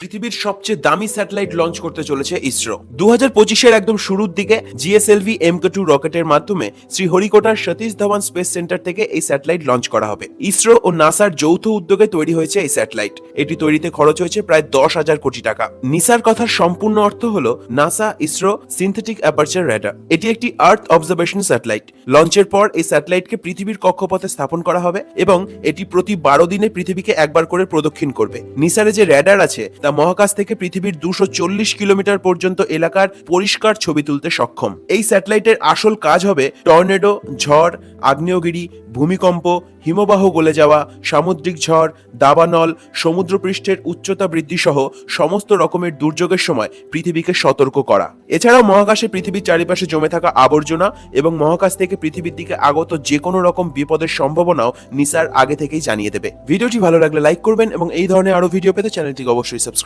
পৃথিবীর সবচেয়ে দামি স্যাটেলাইট লঞ্চ করতে চলেছে ইসরো। দু হাজার পঁচিশের একদম শুরুর দিকে জিএসএলভি এমকে টু রকেটের মাধ্যমে শ্রীহরিকোটার সতীশ ধাওয়ান স্পেস সেন্টার থেকে এই স্যাটেলাইট লঞ্চ করা হবে। ইসরো ও নাসার যৌথ উদ্যোগে তৈরি হয়েছে এই স্যাটেলাইট। এটি তৈরিতে খরচ হয়েছে প্রায় দশ হাজার কোটি টাকা। নিসার কথার সম্পূর্ণ অর্থ হলো NASA, ISRO, synthetic aperture radar এটি একটি আর্থ অবজারভেশন স্যাটেলাইট। লঞ্চের পর এই স্যাটেলাইটকে পৃথিবীর কক্ষপথে স্থাপন করা হবে এবং এটি প্রতি বারো দিনে পৃথিবীকে একবার করে প্রদক্ষিণ করবে। নিসারে যে রেডার আছে, তা মহাকাশ থেকে পৃথিবীর দুশো কিলোমিটার পর্যন্ত এলাকার পরিষ্কার ছবি তুলতে সক্ষম। এই স্যাটেলাইটের আসল কাজ হবে টর্নেডো, ঝড়, আগ্নেয়গিরি, ভূমিকম্প, হিমবাহ গলে যাওয়া, সামুদ্রিক ঝড়, দাবানল, সমুদ্রপৃষ্ঠের উচ্চতা বৃদ্ধি সহ সমস্ত রকমের দুর্যোগের সময় পৃথিবীকে সতর্ক করা। এছাড়াও মহাকাশে পৃথিবীর চারিপাশে জমে থাকা আবর্জনা এবং মহাকাশ থেকে পৃথিবীর দিকে আগত যে কোনো রকম বিপদের সম্ভাবনাও নিসার আগে থেকেই জানিয়ে দেবে। ভিডিওটি ভালো লাগলে লাইক করবেন এবং এই ধরনের আরও ভিডিও পেতে চ্যানেলটিকে অবশ্যই সাবস্ক্রাইব